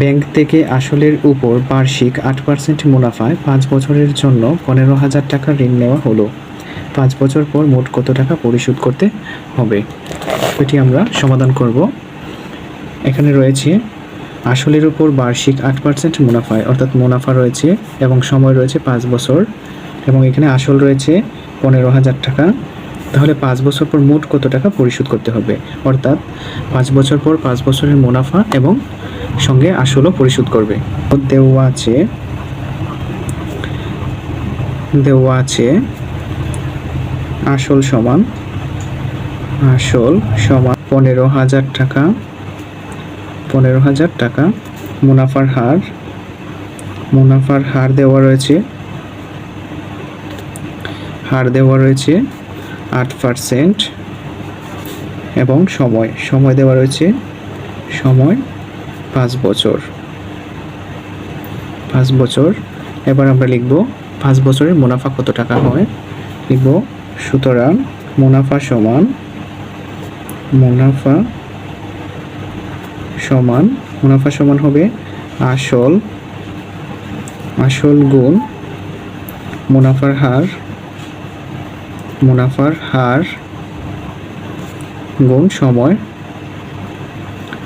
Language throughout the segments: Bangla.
ব্যাংক থেকে আসলের উপর বার্ষিক আট পার্সেন্ট মুনাফায় পাঁচ বছরের জন্য পনেরো হাজার টাকা ঋণ নেওয়া হলো। পাঁচ বছর পর মোট কত টাকা পরিশোধ করতে হবে? এটি আমরা সমাধান করব। এখানে রয়েছে, আসলের উপর বার্ষিক আট পার্সেন্ট মুনাফায়, অর্থাৎ মুনাফা রয়েছে এবং সময় রয়েছে পাঁচ বছর এবং এখানে আসল রয়েছে পনেরো হাজার টাকা। তাহলে পাঁচ বছর পর মোট কত টাকা পরিশোধ করতে হবে? অর্থাৎ পাঁচ বছর পর পাঁচ বছরের মুনাফা এবং সঙ্গে আসলও পরিশোধ করবে। দেওয়া আছে দেওয়া আছে আসল সমান আসল সমান পনেরো হাজার টাকা, পনেরো হাজার টাকা মুনাফার হার মুনাফার হার দেওয়া রয়েছে, হার দেওয়া রয়েছে আট পারসেন্ট এবং সময় সময় দেওয়া রয়েছে সময় পাঁচ বছর। পাঁচ বছর, এবার আমরা লিখব পাঁচ বছরের মুনাফা কত টাকা হয়? লিখব, সুতরাং মুনাফা সমান মুনাফা সমান মুনাফা সমান হবে আসল আসল গুণ মুনাফার হার মুনাফার হার গুণ সময়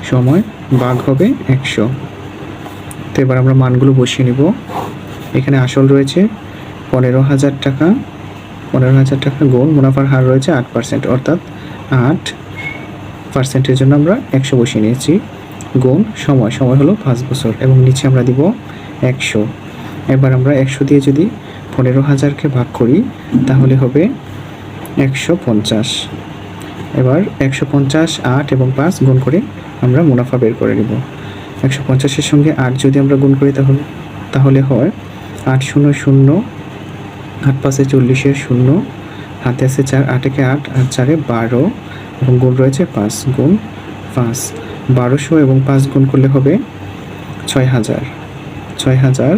সময় ভাগ হবে একশো। তো এবার আমরা মানগুলো বসিয়ে নিব। এখানে আসল রয়েছে পনেরো হাজার টাকা। পনেরো হাজার টাকা গুণ মুনাফার হার রয়েছে আট পার্সেন্ট, অর্থাৎ আট পার্সেন্টের জন্য আমরা একশো বসিয়ে নিয়েছি। গুণ সময় সময় হলো পাঁচ বছর এবং নিচে আমরা দিব একশো। এবার আমরা একশো দিয়ে যদি পনেরো হাজারকে ভাগ করি, তাহলে হবে একশো পঞ্চাশ। এবার একশো পঞ্চাশ, আট এবং পাঁচ গুণ করে আমরা মুনাফা বের করে নেব। একশো পঞ্চাশের সঙ্গে আট যদি আমরা গুণ করি তাহলে তাহলে হয় আট শূন্য শূন্য, আট পাঁচে চল্লিশের শূন্য, হাতে আছে চার আটেকে আট, আর চারে বারো, এবং গুণ রয়েছে পাঁচ গুণ পাঁচ। বারোশো এবং পাঁচ গুণ করলে হবে ছয় হাজার। ছয় হাজার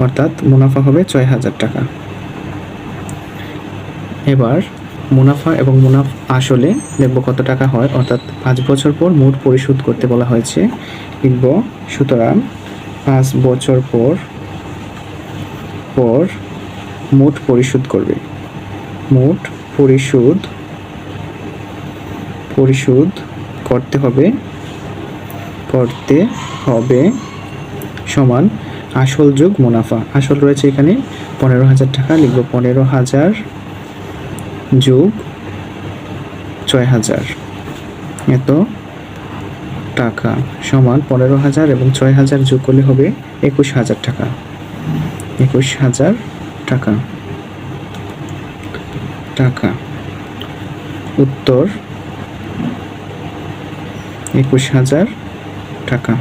অর্থাৎ মুনাফা হবে ছয় হাজার টাকা। এবার মুনাফা এবং মুনাফা আসলে দেখব কত টাকা হয়, অর্থাৎ পাঁচ বছর পর মোট পরিশোধ করতে বলা হয়েছে। লিখব, সুতরাং পাঁচ বছর পর পর মোট পরিশোধ করবে। মোট পরিশোধ পরিশোধ করতে হবে করতে হবে সমান আসল যোগ মুনাফা। আসল রয়েছে এখানে পনেরো হাজার টাকা, লিখব পনেরো হাজার যোগ ছয় হাজার। এত টাকা সমান পনেরো হাজার এবং ছয় হাজার যোগ করলে হবে একুশ হাজার টাকা। একুশ হাজার টাকা। টাকা। উত্তর একুশ হাজার টাকা।